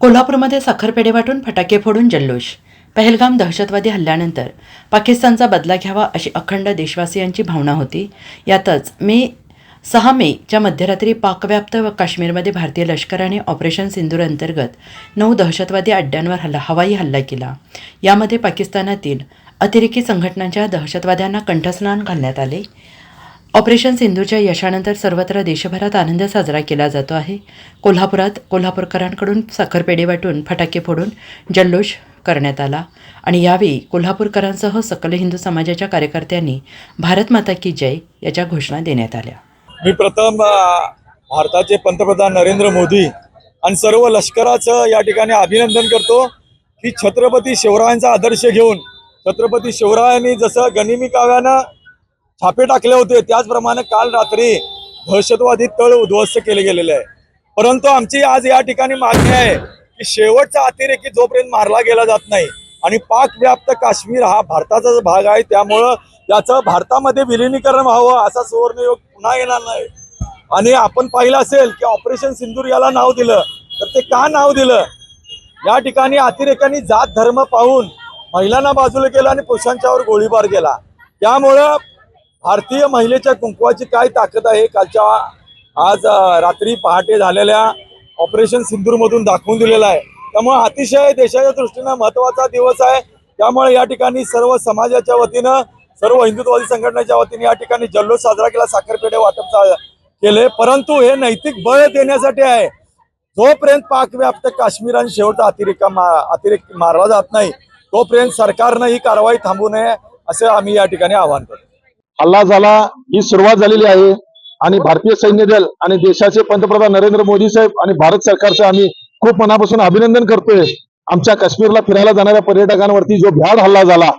कोल्हापूरमध्ये साखरपेढे वाटून फटाके फोडून जल्लोष. पहलगाम दहशतवादी हल्ल्यानंतर पाकिस्तानचा बदला घ्यावा अशी अखंड देशवासियांची भावना होती. यातच मे सहा मेच्या मध्यरात्री पाकव्याप्त व काश्मीरमध्ये भारतीय लष्कराने ऑपरेशन सिंदूर अंतर्गत नऊ दहशतवादी अड्ड्यांवर हल्ला हवाई हल्ला केला. यामध्ये पाकिस्तानातील अतिरेकी संघटनांच्या दहशतवाद्यांना कंठस्नान घालण्यात आले. ऑपरेशन सिंधूच्या यशानंतर सर्वत्र देशभरात आनंद साजरा केला जातो आहे. कोल्हापुरात कोल्हापूरकरांकडून साखरपेढे वाटून फटाके फोडून जल्लोष करण्यात आला आणि यावेळी कोल्हापूरकरांसह सकल हिंदू समाजाच्या कार्यकर्त्यांनी भारत माता की जय याच्या घोषणा देण्यात आल्या. मी प्रथम भारताचे पंतप्रधान नरेंद्र मोदी आणि सर्व लष्कराचं या ठिकाणी अभिनंदन करतो की छत्रपती शिवरायांचा आदर्श घेऊन छत्रपती शिवरायांनी जसं गनिमी काव्यानं छापे टाकले होते. त्याचप्रमाणे काल रात्री दहशतवादी तळ उद्ध्वस्त केले गेलेले आहे. परंतु आमची आज या ठिकाणी मागणी आहे की शेवटचा अतिरेकी जोपर्यंत मारला गेला जात नाही आणि पाक व्याप्त काश्मीर हा भारताचा भाग आहे त्यामुळं त्याचं भारतामध्ये विलिनीकरण व्हावं असा सुवर्णयोग पुन्हा येणार नाही. आणि आपण पाहिलं असेल की ऑपरेशन सिंदूर याला नाव दिलं तर ते का नाव दिलं? या ठिकाणी अतिरेकांनी जात धर्म पाहून महिलांना बाजूला केलं आणि पुरुषांच्यावर गोळीबार केला. त्यामुळं भारतीय महिलेच्या कुंकवाची काय ताकद आहे? कालच्या आज रात्री पहाटे झालेल्या ऑपरेशन सिंदूरमधून दाखवून दिलेला आहे. त्यामुळे अतिशय देशाच्या दृष्टीनं महत्त्वाचा दिवस आहे. त्यामुळे या ठिकाणी सर्व समाजाच्या वतीनं सर्व हिंदुत्ववादी संघटनेच्या वतीने या ठिकाणी जल्लोष साजरा केला. साखरपेढे वाटप केले. परंतु हे नैतिक बळ देण्यासाठी आहे. जोपर्यंत पाकव्याप्त काश्मीर आणि शेवटचा अतिरेका मा अतिरेक मारला जात नाही तोपर्यंत सरकारनं ही कारवाई थांबू नये असं आम्ही या ठिकाणी आवाहन करतो. हल्ला झाला ही सुरुवात झालेली आहे. आणि भारतीय सैन्य दल आणि देशाचे पंतप्रधान नरेंद्र मोदी साहेब आणि भारत सरकारचे आम्ही खूप मनापासून अभिनंदन करतोय. आमच्या काश्मीरला फिरायला जाणाऱ्या पर्यटकांवरती जो भ्याड हल्ला झाला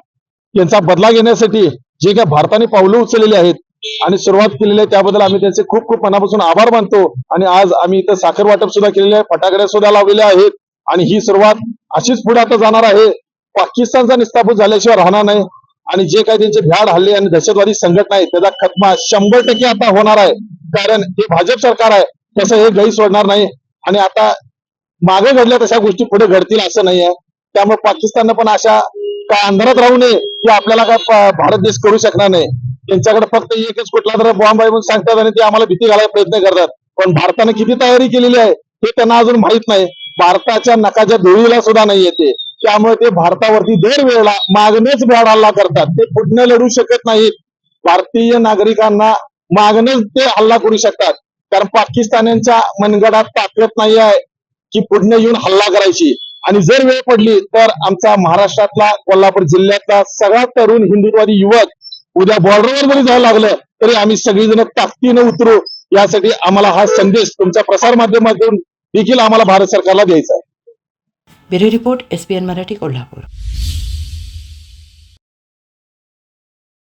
त्यांचा बदला घेण्यासाठी जे काही भारताने पावलं उचललेली आहेत आणि सुरुवात केलेली आहे त्याबद्दल आम्ही त्यांचे खूप खूप मनापासून आभार मानतो. आणि आज आम्ही इथं साखर वाटप सुद्धा केलेले आहे फटाकड्या सुद्धा लावलेल्या आहेत. आणि ही सुरुवात अशीच पुढे आता जाणार आहे. पाकिस्तानचा निस्तापूत झाल्याशिवाय राहणार नाही. आणि जे काही त्यांचे भ्याड हल्ले आणि दहशतवादी संघटना आहे त्याचा खतमा शंभर टक्के आता होणार आहे. कारण हे भाजप सरकार आहे तसं हे गै सोडणार नाही. आणि आता मागे घडल्या तशा गोष्टी पुढे घडतील असं नाही आहे. त्यामुळे पाकिस्ताननं पण अशा काय अंधारात राहू नये की आपल्याला काय भारत देश करू शकणार नाही. त्यांच्याकडे फक्त एकच कुठला तर बॉम्ब आहे म्हणून सांगतात आणि ते आम्हाला भीती घालायला प्रयत्न करतात. पण भारतानं किती तयारी केलेली आहे हे त्यांना अजून माहीत नाही. भारताच्या नकाच्या धुळीला सुद्धा नाही येते. त्यामुळे ते भारतावरती दरवेळेला मागणेच हल्ला करतात. ते फुटणं लढू शकत नाहीत. भारतीय नागरिकांना मागणेच ते हल्ला करू शकतात. कारण पाकिस्तान्यांच्या मनगडात ताकद नाही आहे की पुढने येऊन हल्ला करायची. आणि जर वेळ पडली तर आमचा महाराष्ट्रातला कोल्हापूर जिल्ह्यातला सगळा तरुण हिंदुत्वादी युवक उद्या बॉर्डरवर जरी जायला लागलं तरी आम्ही सगळीजण ताकदीनं उतरू. यासाठी आम्हाला हा संदेश तुमच्या प्रसार माध्यमातून देखील आम्हाला भारत सरकारला द्यायचा आहे. Bureau report S P N Marathi Kolhapur.